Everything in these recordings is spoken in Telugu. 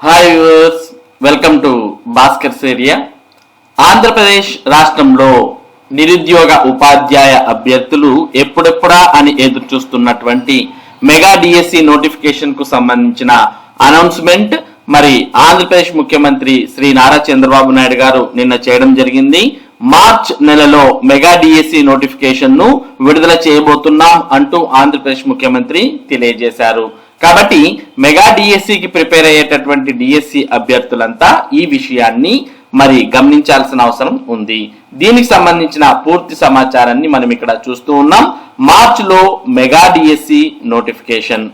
Hi viewers welcome to Bhaskar's area Andhra Pradesh రాష్ట్రంలో నిరుద్యోగ ఉపాధ్యాయ అభ్యర్థులు ఎప్పుడెప్పుడా అని ఎదురు చూస్తున్నటువంటి మెగా డిఎస్సి నోటిఫికేషన్కు సంబంధించిన అనౌన్స్మెంట్ మరి ఆంధ్రప్రదేశ్ ముఖ్యమంత్రి శ్రీ నారా చంద్రబాబు నాయుడు గారు నిన్న చేయడం జరిగింది. మార్చ్ నెలలో మెగా డిఎస్సి నోటిఫికేషన్ను విడుదల చేయబోతున్నాం అంటూ ఆంధ్రప్రదేశ్ ముఖ్యమంత్రి తెలియజేశారు. కాబట్టి మెగా డిఎస్సికి ప్రిపేర్ అయ్యేటటువంటి డిఎస్సి అభ్యర్థులంతా ఈ విషయాన్ని మరి గమనించాల్సిన అవసరం ఉంది. దీనికి సంబంధించిన పూర్తి సమాచారాన్ని మనం ఇక్కడ చూస్తూ ఉన్నాం. మార్చిలో mega DSC notification.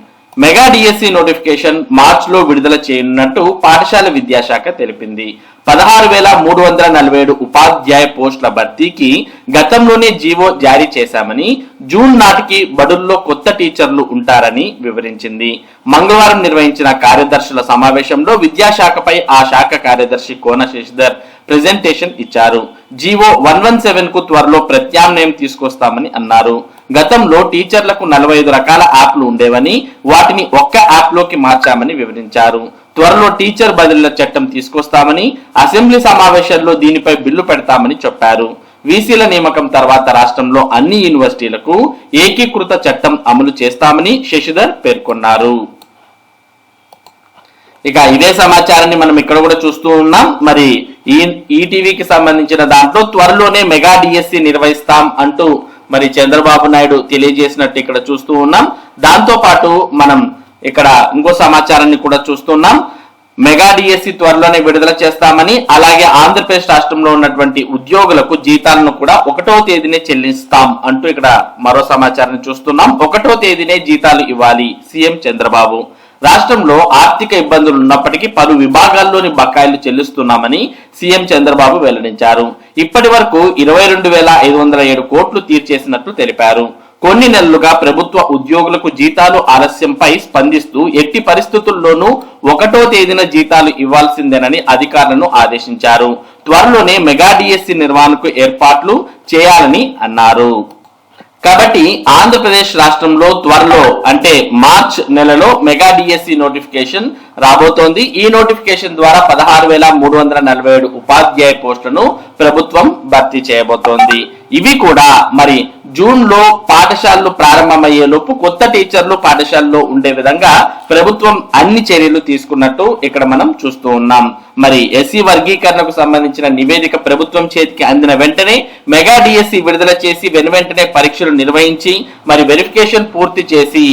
Mega DSC notification మార్చ్లో విడుదల చేయనున్నట్టు పాఠశాల విద్యాశాఖ తెలిపింది. పదహారు వేల మూడు వందల నలభై ఏడు ఉపాధ్యాయ పోస్టుల భర్తీకి గతంలోనే జీవో జారీ చేశామని జూన్ నాటికి బడుల్లో కొత్త టీచర్లు ఉంటారని వివరించింది. మంగళవారం నిర్వహించిన కార్యదర్శుల సమావేశంలో విద్యాశాఖపై ఆ శాఖ కార్యదర్శి కోన శశిధర్ ప్రెజెంటేషన్ ఇచ్చారు. జీవో వన్ వన్ సెవెన్కు త్వరలో ప్రత్యామ్నాయం తీసుకొస్తామని అన్నారు. గతంలో టీచర్లకు నలభై ఐదు రకాల యాప్లు ఉండేవని వాటిని ఒక్క యాప్లోకి మార్చామని వివరించారు. త్వరలో టీచర్ బదిలీల చట్టం తీసుకొస్తామని అసెంబ్లీ సమావేశాల్లో దీనిపై బిల్లు పెడతామని చెప్పారు. వీసీల నియామకం తర్వాత రాష్ట్రంలో అన్ని యూనివర్సిటీలకు ఏకీకృత చట్టం అమలు చేస్తామని శశిధర్ పేర్కొన్నారు. ఇక ఇదే సమాచారాన్ని మనం ఇక్కడ కూడా చూస్తూ ఉన్నాం. మరి ఈ ఈటీవీకి సంబంధించిన దాంట్లో త్వరలోనే మెగా డిఎస్సి నిర్వహిస్తాం అంటూ మరి చంద్రబాబు నాయుడు తెలియజేసినట్టు ఇక్కడ చూస్తూ ఉన్నాం. దాంతో పాటు మనం ఇక్కడ ఇంకో సమాచారాన్ని కూడా చూస్తున్నాం. మెగా డిఎస్సి త్వరలోనే విడుదల చేస్తామని అలాగే ఆంధ్రప్రదేశ్ రాష్ట్రంలో ఉన్నటువంటి ఉద్యోగులకు జీతాలను కూడా ఒకటో తేదీనే చెల్లిస్తాం అంటూ ఇక్కడ మరో సమాచారాన్ని చూస్తున్నాం. ఒకటో తేదీనే జీతాలు ఇవ్వాలి సీఎం చంద్రబాబు. రాష్ట్రంలో ఆర్థిక ఇబ్బందులు ఉన్నప్పటికీ పలు విభాగాల్లోని బకాయిలు చెల్లిస్తున్నామని సీఎం చంద్రబాబు వెల్లడించారు. ఇప్పటి వరకు ఇరవై రెండు వేల ఐదు వందల ఏడు కోట్లు తీర్చేసినట్లు తెలిపారు. కొన్ని నెలలుగా ప్రభుత్వ ఉద్యోగులకు జీతాలు ఆలస్యంపై స్పందిస్తూ ఎట్టి పరిస్థితుల్లోనూ ఒకటో తేదీన జీతాలు ఇవ్వాల్సిందేనని అధికారులను ఆదేశించారు. త్వరలోనే మెగా డిఎస్సి నిర్వహణకు ఏర్పాట్లు చేయాలని అన్నారు. కాబట్టి ఆంధ్రప్రదేశ్ రాష్ట్రంలో త్వరలో అంటే మార్చ్ నెలలో మెగా డిఎస్సి నోటిఫికేషన్ రాబోతోంది. ఈ నోటిఫికేషన్ ద్వారా పదహారు వేల మూడు వందల నలభై ఏడు ఉపాధ్యాయ పోస్టులను ప్రభుత్వం భర్తీ చేయబోతోంది. ఇవి కూడా మరి జూన్లో పాఠశాలలు ప్రారంభమయ్యే లోపు కొత్త టీచర్లు పాఠశాలలో ఉండే విధంగా ప్రభుత్వం అన్ని చర్యలు తీసుకున్నట్టు ఇక్కడ మనం చూస్తూ ఉన్నాం. మరి ఎస్సీ వర్గీకరణకు సంబంధించిన నివేదిక ప్రభుత్వం చేతికి అందిన వెంటనే మెగా డిఎస్సి విడుదల చేసి వెను వెంటనే పరీక్షలు నిర్వహించి మరి వెరిఫికేషన్ పూర్తి చేసి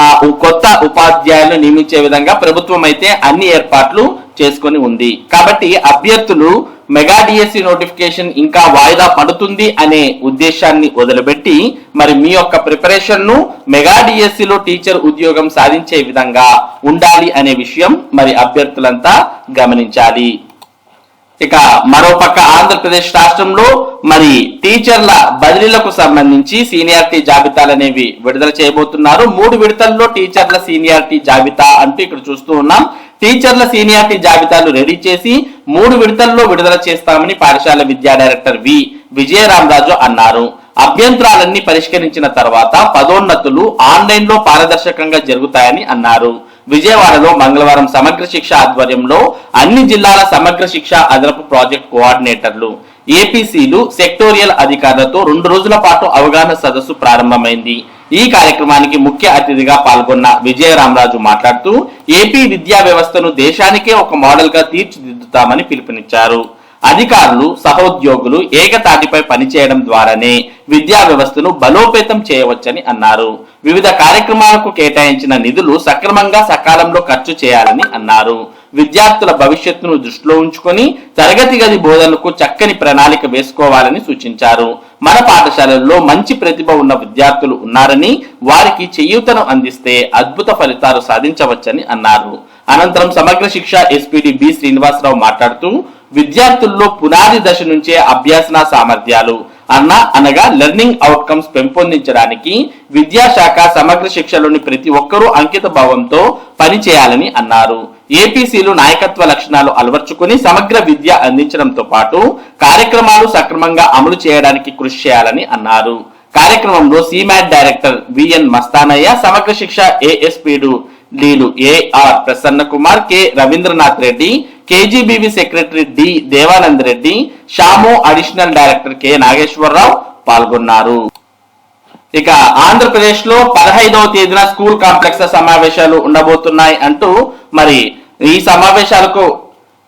ఆ కొత్త ఉపాధ్యాయులను నియమించే విధంగా ప్రభుత్వం అయితే అన్ని ఏర్పాట్లు చేసుకొని ఉంది. కాబట్టి అభ్యర్థులు మెగా డిఎస్సి నోటిఫికేషన్ ఇంకా వాయిదా పడుతుంది అనే ఉద్దేశాన్ని వదిలిపెట్టి మరి మీ యొక్క ప్రిపరేషన్ను మెగా డిఎస్సి లో టీచర్ ఉద్యోగం సాధించే విధంగా ఉండాలి అనే విషయం మరి అభ్యర్థులంతా గమనించాలి. ఇక మరోపక్క ఆంధ్రప్రదేశ్ రాష్ట్రంలో మరి టీచర్ల బదిలీలకు సంబంధించి సీనియారిటీ జాబితాలు అనేవి విడుదల చేయబోతున్నారు. మూడు విడతల్లో టీచర్ల సీనియారిటీ జాబితా అంటూ ఇక్కడ చూస్తూ ఉన్నాం. టీచర్ల సీనియారిటీ జాబితాలు రెడీ చేసి మూడు విడతల్లో విడుదల చేస్తామని పాఠశాల విద్యా డైరెక్టర్ వి. విజయరామరాజు అన్నారు. అభ్యంతరాలన్నీ పరిష్కరించిన తర్వాత పదోన్నతులు ఆన్లైన్లో పారదర్శకంగా జరుగుతాయని అన్నారు. విజయవాడలో మంగళవారం సమగ్ర శిక్ష ఆధ్వర్యంలో అన్ని జిల్లాల సమగ్ర శిక్ష అదనపు ప్రాజెక్ట్ కోఆర్డినేటర్లు ఏపీసీలు సెక్టోరియల్ అధికారులతో రెండు రోజుల పాటు అవగాహన సదస్సు ప్రారంభమైంది. ఈ కార్యక్రమానికి ముఖ్య అతిథిగా పాల్గొన్న విజయరామరాజు మాట్లాడుతూ ఏపీ విద్యా వ్యవస్థను దేశానికే ఒక మోడల్గా తీర్చిదిద్దుతామని పిలుపునిచ్చారు. అధికారులు సహోద్యోగులు ఏకతాటిపై పనిచేయడం ద్వారానే విద్యా వ్యవస్థను బలోపేతం చేయవచ్చని అన్నారు. వివిధ కార్యక్రమాలకు కేటాయించిన నిధులు సక్రమంగా సకాలంలో ఖర్చు చేయాలని అన్నారు. విద్యార్థుల భవిష్యత్తును దృష్టిలో ఉంచుకొని తరగతి గది బోధనకు చక్కని ప్రణాళిక వేసుకోవాలని సూచించారు. మన పాఠశాలల్లో మంచి ప్రతిభ ఉన్న విద్యార్థులు ఉన్నారని వారికి చేయూతను అందిస్తే అద్భుత ఫలితాలు సాధించవచ్చని అన్నారు. అనంతరం సమగ్ర శిక్ష ఎస్పీడి బి శ్రీనివాసరావు మాట్లాడుతూ విద్యార్థుల్లో పునాది దశ నుంచే అభ్యాసన సామర్థ్యాలు అన్న అనగా లెర్నింగ్ అవుట్కమ్స్ పెంపొందించడానికి విద్యాశాఖ సమగ్ర శిక్షలోని ప్రతి ఒక్కరూ అంకిత భావంతో పనిచేయాలని అన్నారు. ఏపీసీలు నాయకత్వ లక్షణాలు అలవర్చుకుని సమగ్ర విద్య అందించడంతో పాటు కార్యక్రమాలు సక్రమంగా అమలు చేయడానికి కృషి చేయాలని అన్నారు. కార్యక్రమంలో సిమాట్ director VN Mastanaiah Samagra Shiksha ఏఎస్పీడు లీలు AR Prasanna Kumar K Ravindranath Reddy KGBV secretary D Devanand Reddy Shamu additional director K Nageswara Rao పాల్గొన్నారు. ఇక ఆంధ్రప్రదేశ్లో పదహైదవ తేదీన స్కూల్ కాంప్లెక్స్ సమావేశాలు ఉండబోతున్నాయి అంటూ మరి ఈ సమావేశాలకు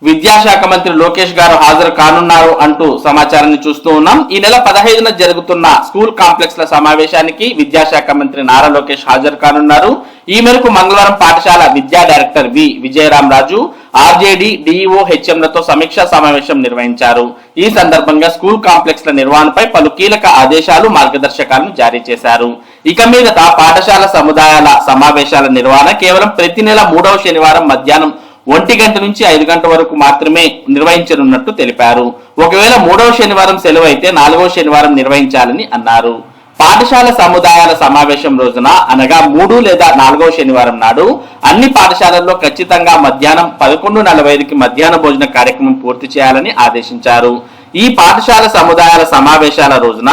విద్యాశాఖ మంత్రి లోకేష్ గారు హాజరు కానున్నారు అంటూ సమాచారాన్ని చూస్తూ ఉన్నాం. ఈ నెల పదహైదున జరుగుతున్న స్కూల్ కాంప్లెక్స్ ల సమావేశానికి విద్యాశాఖ మంత్రి నారా లోకేష్ హాజరు కానున్నారు. ఈ మేరకు మంగళవారం పాఠశాల విద్యా director V Vijayaram Raju RJD DEO హెచ్ఎంలతో సమీక్షా సమావేశం నిర్వహించారు. ఈ సందర్భంగా స్కూల్ కాంప్లెక్స్ల నిర్వహణపై పలు కీలక ఆదేశాలు మార్గదర్శకాలను జారీ చేశారు. ఇక మీదట పాఠశాల సముదాయాల సమావేశాల నిర్వహణ కేవలం ప్రతి నెల మూడవ శనివారం మధ్యాహ్నం ఒంటి గంట నుంచి ఐదు గంటల వరకు మాత్రమే నిర్వహించనున్నట్టు తెలిపారు. ఒకవేళ మూడవ శనివారం సెలవు అయితే నాలుగవ శనివారం నిర్వహించాలని అన్నారు. పాఠశాల సముదాయాల సమావేశం రోజున అనగా మూడు లేదా నాలుగవ శనివారం నాడు అన్ని పాఠశాలల్లో ఖచ్చితంగా మధ్యాహ్నం పదకొండు నలభై ఐదుకి మధ్యాహ్న భోజన కార్యక్రమం పూర్తి చేయాలని ఆదేశించారు. ఈ పాఠశాల సముదాయాల సమావేశాల రోజున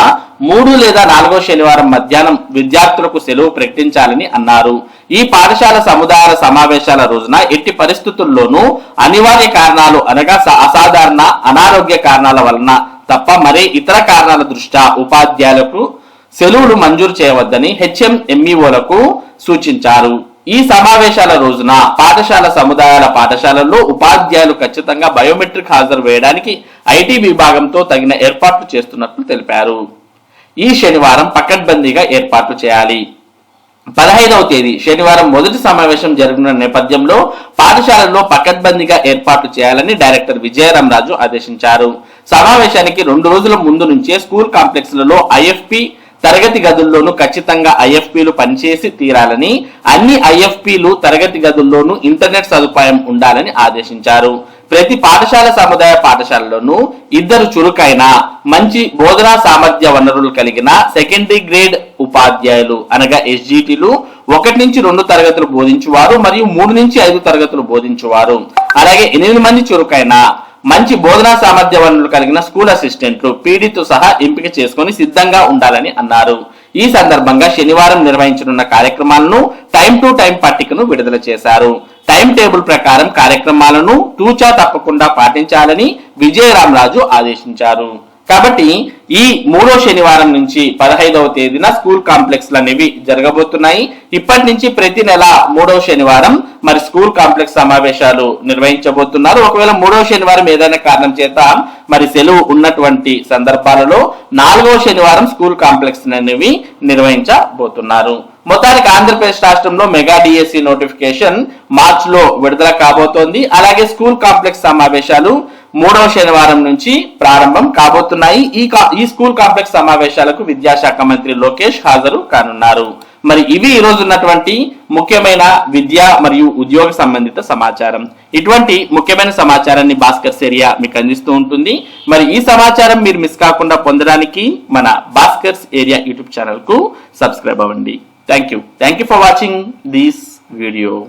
మూడు లేదా నాలుగో శనివారం మధ్యాహ్నం విద్యార్థులకు సెలవు ప్రకటించాలని అన్నారు. ఈ పాఠశాల సముదాయాల సమావేశాల రోజున ఎట్టి పరిస్థితుల్లోనూ అనివార్య కారణాలు అనగా అసాధారణ అనారోగ్య కారణాల వలన తప్ప మరే ఇతర కారణాల దృష్ట్యా ఉపాధ్యాయులకు సెలవులు మంజూరు చేయవద్దని హెచ్ఎం ఎంఈఓలకు సూచించారు. ఈ సమావేశాల రోజున పాఠశాల సముదాయాల పాఠశాలల్లో ఉపాధ్యాయులు ఖచ్చితంగా బయోమెట్రిక్ హాజరు వేయడానికి ఐటీ విభాగంతో తగిన ఏర్పాట్లు చేస్తున్నట్లు తెలిపారు. ఈ శనివారం పకడ్బందీగా ఏర్పాట్లు చేయాలి. పదహైదవ తేదీ శనివారం మొదటి సమావేశం జరగనున్న నేపథ్యంలో పాఠశాలల్లో పకడ్బందీగా ఏర్పాట్లు చేయాలని డైరెక్టర్ విజయరామరాజు ఆదేశించారు. సమావేశానికి రెండు రోజుల ముందు నుంచే స్కూల్ కాంప్లెక్స్లలో ఐఎఫ్పి తరగతి గదుల్లోనూ ఖచ్చితంగా ఐఎఫ్పీలు పనిచేసి తీరాలని అన్ని ఐఎఫ్పిలు తరగతి గదుల్లోనూ ఇంటర్నెట్ సదుపాయం ఉండాలని ఆదేశించారు. ప్రతి పాఠశాల సముదాయ పాఠశాలలోనూ ఇద్దరు చురుకైన మంచి బోధనా సామర్థ్య వనరులు కలిగిన సెకండరీ గ్రేడ్ ఉపాధ్యాయులు అనగా ఎస్జిటిలు ఒకటి నుంచి రెండు తరగతులు బోధించువారు మరియు మూడు నుంచి ఐదు తరగతులు బోధించువారు. అలాగే ఎనిమిది మంది చురుకైన మంచి బోధనా సామర్థ్య వనరులు కలిగిన స్కూల్ అసిస్టెంట్లు పీడీతో సహా ఎంపిక చేసుకొని సిద్ధంగా ఉండాలని అన్నారు. ఈ సందర్భంగా శనివారం నిర్వహించనున్న కార్యక్రమాలను టైం టు టైం పట్టికను విడుదల చేశారు. టైం టేబుల్ ప్రకారం కార్యక్రమాలను తూచా తప్పకుండా పాటించాలని విజయరామరాజు ఆదేశించారు. కాబట్టి ఈ మూడో శనివారం నుంచి పదహైదవ తేదీన స్కూల్ కాంప్లెక్స్ అనేవి జరగబోతున్నాయి. ఇప్పటి నుంచి ప్రతి నెల మూడవ శనివారం మరి స్కూల్ కాంప్లెక్స్ సమావేశాలు నిర్వహించబోతున్నారు. ఒకవేళ మూడవ శనివారం ఏదైనా కారణం చేత మరి సెలవు ఉన్నటువంటి సందర్భాలలో నాలుగవ శనివారం స్కూల్ కాంప్లెక్స్ అనేవి నిర్వహించబోతున్నారు. మొత్తానికి ఆంధ్రప్రదేశ్ రాష్ట్రంలో మెగా డిఎస్సి నోటిఫికేషన్ మార్చ్లో విడుదల కాబోతోంది. అలాగే స్కూల్ కాంప్లెక్స్ సమావేశాలు మూడవ శనివారం నుంచి ప్రారంభం కాబోతున్నాయి. ఈ కా- ఈ స్కూల్ కాంప్లెక్స్ సమావేశాలకు విద్యాశాఖ మంత్రి లోకేష్ హాజరు కానున్నారు. మరి ఇవి ఈ రోజు ఉన్నటువంటి ముఖ్యమైన విద్య మరియు ఉద్యోగ సంబంధిత సమాచారం. ఇటువంటి ముఖ్యమైన సమాచారాన్ని భాస్కర్స్ ఏరియా మీకు అందిస్తూ ఉంటుంది. మరి ఈ సమాచారం మీరు మిస్ కాకుండా పొందడానికి మన భాస్కర్స్ ఏరియా యూట్యూబ్ ఛానల్కు సబ్స్క్రైబ్ అవ్వండి. Thank you thank you for watching this video.